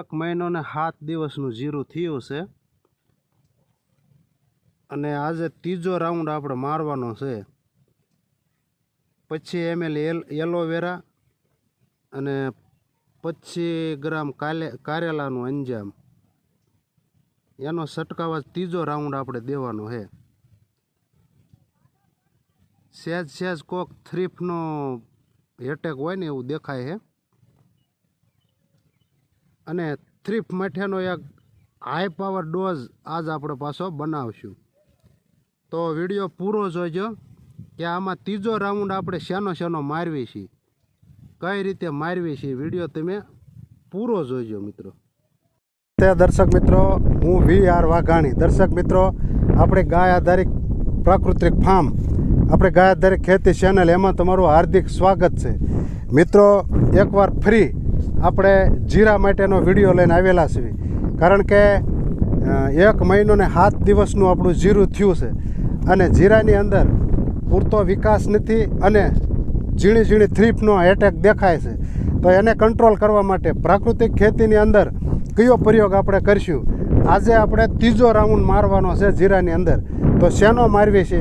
એક મહિનો ને સાત દિવસનું જીરું થયું છે. અને આજે ત્રીજો રાઉન્ડ આપણે મારવાનો છે. પછી એમએલ એલોવેરા અને પચીસ ગ્રામ કાલે કારેલાનું અંજામ. એનો છંટકાવ ત્રીજો રાઉન્ડ આપણે દેવાનો છે. સહેજ સહેજ કોક થ્રીફનો હેટેક હોય ને એવું દેખાય છે. અને થ્રીફ માટેનો એક હાઈ પાવર ડોઝ આજ આપણે પાછો બનાવશું. તો વીડિયો પૂરો જોજો કે આમાં ત્રીજો રાઉન્ડ આપણે શેનો શેનો મારવી છીએ કઈ રીતે મારવી છીએ વીડિયો તમે પૂરો જોજો મિત્રો. તે દર્શક મિત્રો, હું વી આર વાઘાણી. દર્શક મિત્રો, આપણે ગાય આધારિત પ્રાકૃતિક ફાર્મ, આપણે ગાય આધારિત ખેતી ચેનલ એમાં તમારું હાર્દિક સ્વાગત છે. મિત્રો, એકવાર ફ્રી આપણે જીરા માટેનો વીડિયો લઈને આવેલા છીએ. કારણ કે એક મહિનો ને સાત દિવસનું આપણું જીરું થયું છે. અને જીરાની અંદર પૂરતો વિકાસ નથી અને ઝીણી ઝીણી થ્રીપનો એટેક દેખાય છે. તો એને કંટ્રોલ કરવા માટે પ્રાકૃતિક ખેતીની અંદર કયો પ્રયોગ આપણે કરીશું? આજે આપણે ત્રીજો રાઉન્ડ મારવાનો છે જીરાની અંદર. તો શેનો મારવી છે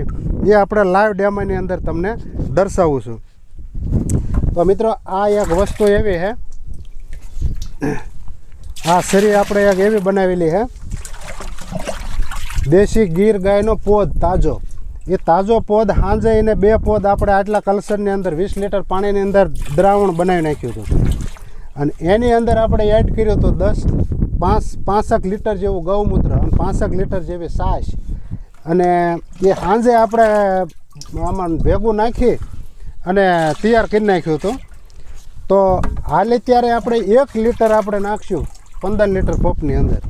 એ આપણે લાઈવ ડેમાની અંદર તમને દર્શાવું છું. તો મિત્રો, આ એક વસ્તુ એવી છે આ શરી આપણે એક એવી બનાવેલી હે દેશી ગીર ગાયનો પોદ, તાજો. એ તાજો પોદ સાંજે એને બે પોદ આપણે આટલા કલ્સરની અંદર, વીસ લીટર પાણીની અંદર દ્રાવણ બનાવી નાખ્યું હતું. અને એની અંદર આપણે એડ કર્યું હતું દસ, પાંચ, પાંસઠ લીટર જેવું ગૌમૂત્ર અને પાંસઠ લીટર જેવી સાસ. અને એ સાંજે આપણે આમાં ભેગું નાખી અને તૈયાર કરી નાખ્યું હતું. તો હાલે ત્યારે આપણે એક લીટર આપણે નાખશું પંદર લીટર પંપની અંદર.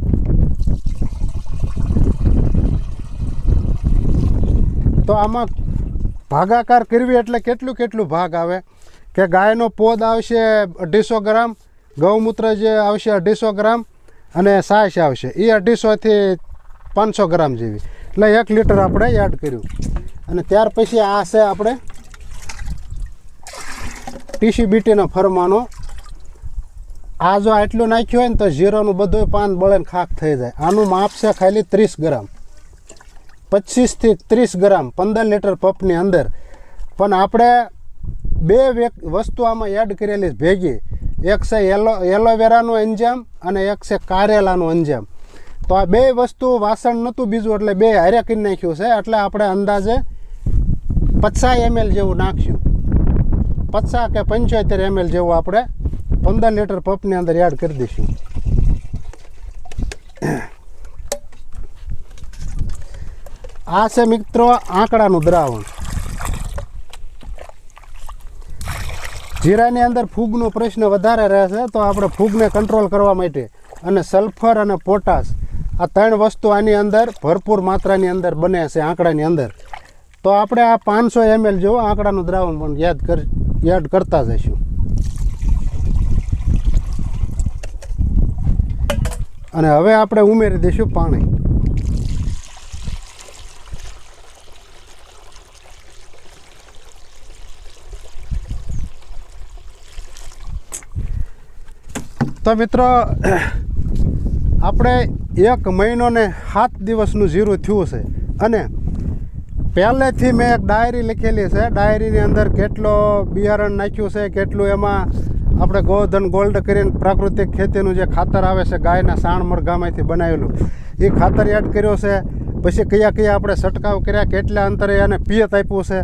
તો આમાં ભાગાકાર કરવી એટલે કેટલું કેટલું ભાગ આવે? કે ગાયનો પોદ આવશે અઢીસો ગ્રામ, ગૌમૂત્ર જે આવશે અઢીસો ગ્રામ અને સાસ આવશે. એ અઢીસોથી પાંચસો ગ્રામ જેવી. એટલે એક લીટર આપણે એડ કર્યું. અને ત્યાર પછી આ છે આપણે ટીસી બીટીનો ફરમાનો, આ જો આટલું નાખ્યું હોય ને તો જીરોનું બધું પાન બળે ને ખાક થઈ જાય. આનું માપ છે ખાલી ત્રીસ ગ્રામ. પચીસથી ત્રીસ ગ્રામ પંદર લીટર પપની અંદર. પણ આપણે બે વસ્તુ આમાં એડ કરેલી ભેગી. એક છે એલો, એલોવેરાનું અંજામ અને એક છે કારેલાનું અંજામ તો આ બે વસ્તુ વાસણ નહોતું બીજું, એટલે બે હારે કરી નાખ્યું છે. એટલે આપણે અંદાજે પચાસ એમએલ જેવું નાખશું પચાસ કે પંચોતેર એમએલ જેવું આપણે પંદર લીટર પંપની અંદર એડ કરી દઈશું. આ છે મિત્રો આંકડાનું દ્રાવણ. જીરાની અંદર ફૂગનો પ્રશ્ન વધારે રહેશે તો આપણે ફૂગને કંટ્રોલ કરવા માટે અને સલ્ફર અને પોટાશ આ ત્રણ વસ્તુ આની અંદર ભરપૂર માત્રાની અંદર બને છે આંકડાની અંદર. તો આપણે આ પાંચસો એમએલ જેવો આંકડાનું દ્રાવણ પણ યાદ કર યાદ કરતા જઈશું. અને હવે આપણે ઉમેરી દઈશું પાણી. તો મિત્રો, આપણે એક મહિનો ને સાત દિવસનું જીરું થયું છે. અને પહેલેથી મેં એક ડાયરી લખેલી છે. ડાયરીની અંદર કેટલો બિયારણ નાખ્યું છે, કેટલું એમાં આપણે ગોધન ગોલ્ડ કરીને પ્રાકૃતિક ખેતીનું જે ખાતર આવે છે, ગાયના સાણ મરઘામાંથી બનાવેલું. એ ખાતર એડ કર્યો છે. પછી કયા કયા આપણે છંટકાવ કર્યા, કેટલા અંતરે એને પિયત આપ્યું છે,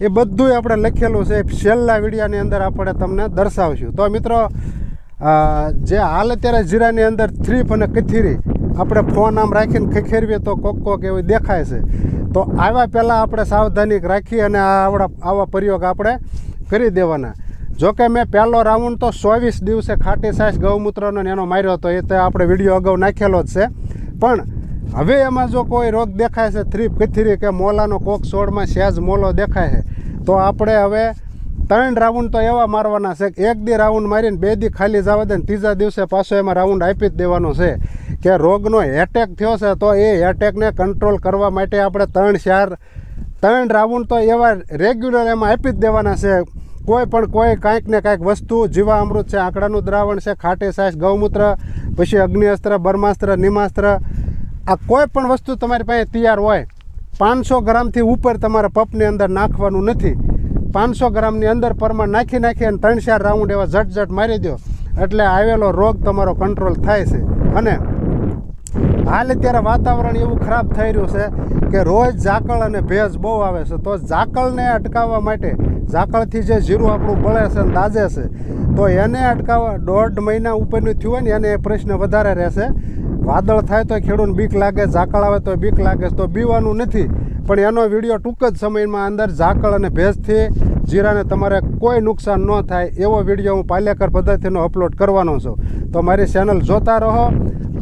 એ બધું આપણે લખેલું છે. છેલ્લા વિડીયાની અંદર આપણે તમને દર્શાવશું. તો મિત્રો જે હાલ અત્યારે જીરાની અંદર થ્રીપ અને કથીરી, આપણે ફોન આમ રાખીને ખખેરવીએ તો કોક કોક એવું દેખાય છે. તો આવ્યા પહેલાં આપણે સાવધાની રાખી અને આવડા આવા પ્રયોગ આપણે કરી દેવાના. જોકે મેં પહેલો રાઉન્ડ તો ચોવીસ દિવસે ખાટી સાસ ગૌમૂત્રનો એનો માર્યો હતો, એ તો આપણે વીડિયો અગાઉ નાખેલો જ છે. પણ હવે એમાં જો કોઈ રોગ દેખાય છે, થ્રીપ, કથીરી કે મોલાનો કોક છોડમાં સહેજ મોલો દેખાય છે, તો આપણે હવે ત્રણ રાઉન્ડ તો એવા મારવાના છે એક દી રાઉન્ડ મારીને બે દી ખાલી જવા દે ને ત્રીજા દિવસે પાછો એમાં રાઉન્ડ આપી જ દેવાનો છે. કે રોગનો એટેક થયો છે, તો એ એટેકને કંટ્રોલ કરવા માટે આપણે ત્રણ ચાર, ત્રણ રાઉન્ડ તો એવા રેગ્યુલર એમાં આપી જ દેવાના છે. કોઈ પણ કોઈ કાંઈક ને કાંઈક વસ્તુ, જીવામૃત છે, આંકડાનું દ્રાવણ છે, ખાટી સાસ, ગૌમૂત્ર, પછી અગ્નિઅસ્ત્ર બ્રહ્માસ્ત્ર નિમાસ્ત્ર, આ કોઈ પણ વસ્તુ તમારી પાસે તૈયાર હોય, પાંચસો ગ્રામથી ઉપર તમારે પપની અંદર નાખવાનું નથી. પાંચસો ગ્રામની અંદર પરમાં નાખી નાખી અને ત્રણ ચાર રાઉન્ડ એવા ઝટ ઝટ મારી દો. એટલે આવેલો રોગ તમારો કંટ્રોલ થાય છે. અને હાલ અત્યારે વાતાવરણ એવું ખરાબ થઈ રહ્યું છે કે રોજ ઝાકળ અને ભેજ બહુ આવે છે. તો ઝાકળને અટકાવવા માટે ઝાકળથી જે જીરું આપણું બળે છે અને દાજે છે, તો એને અટકાવવા દોઢ મહિના ઉપરનું થયું હોય ને એને એ પ્રશ્ન વધારે રહેશે. વાદળ થાય તો ખેડૂતને બીક લાગે, ઝાકળ આવે તો બીક લાગે તો બીવાનું નથી, પણ એનો વીડિયો ટૂંક જ સમયમાં અંદર ઝાકળ અને ભેજથી જીરાને તમારે કોઈ નુકસાન ન થાય એવો વીડિયો હું પાલેકર પદ્ધતિનો અપલોડ કરવાનો છું. તો મારી ચેનલ જોતા રહો.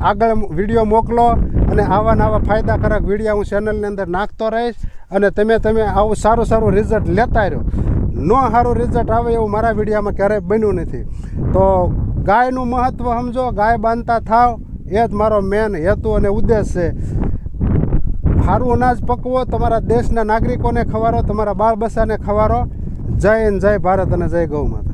આગળ વીડિયો મોકલો અને આવા નવા ફાયદાકારક વીડિયો હું ચેનલની અંદર નાખતો રહીશ અને તમે તમે આવું સારું સારું રિઝલ્ટ લેતા રહ્યો. ન સારું રિઝલ્ટ આવે એવું મારા વિડીયામાં ક્યારેય બન્યું નથી. તો ગાયનું મહત્ત્વ સમજો, ગાય બાંધતા થાવ, એ જ મારો મેન હેતુ અને ઉદ્દેશ છે. સારું અનાજ પકવો, તમારા દેશના નાગરિકોને ખવારો, તમારા બાળ બચ્ચાને ખવારો. જય હિન્દ, જય ભારત અને જય ગૌ માતા.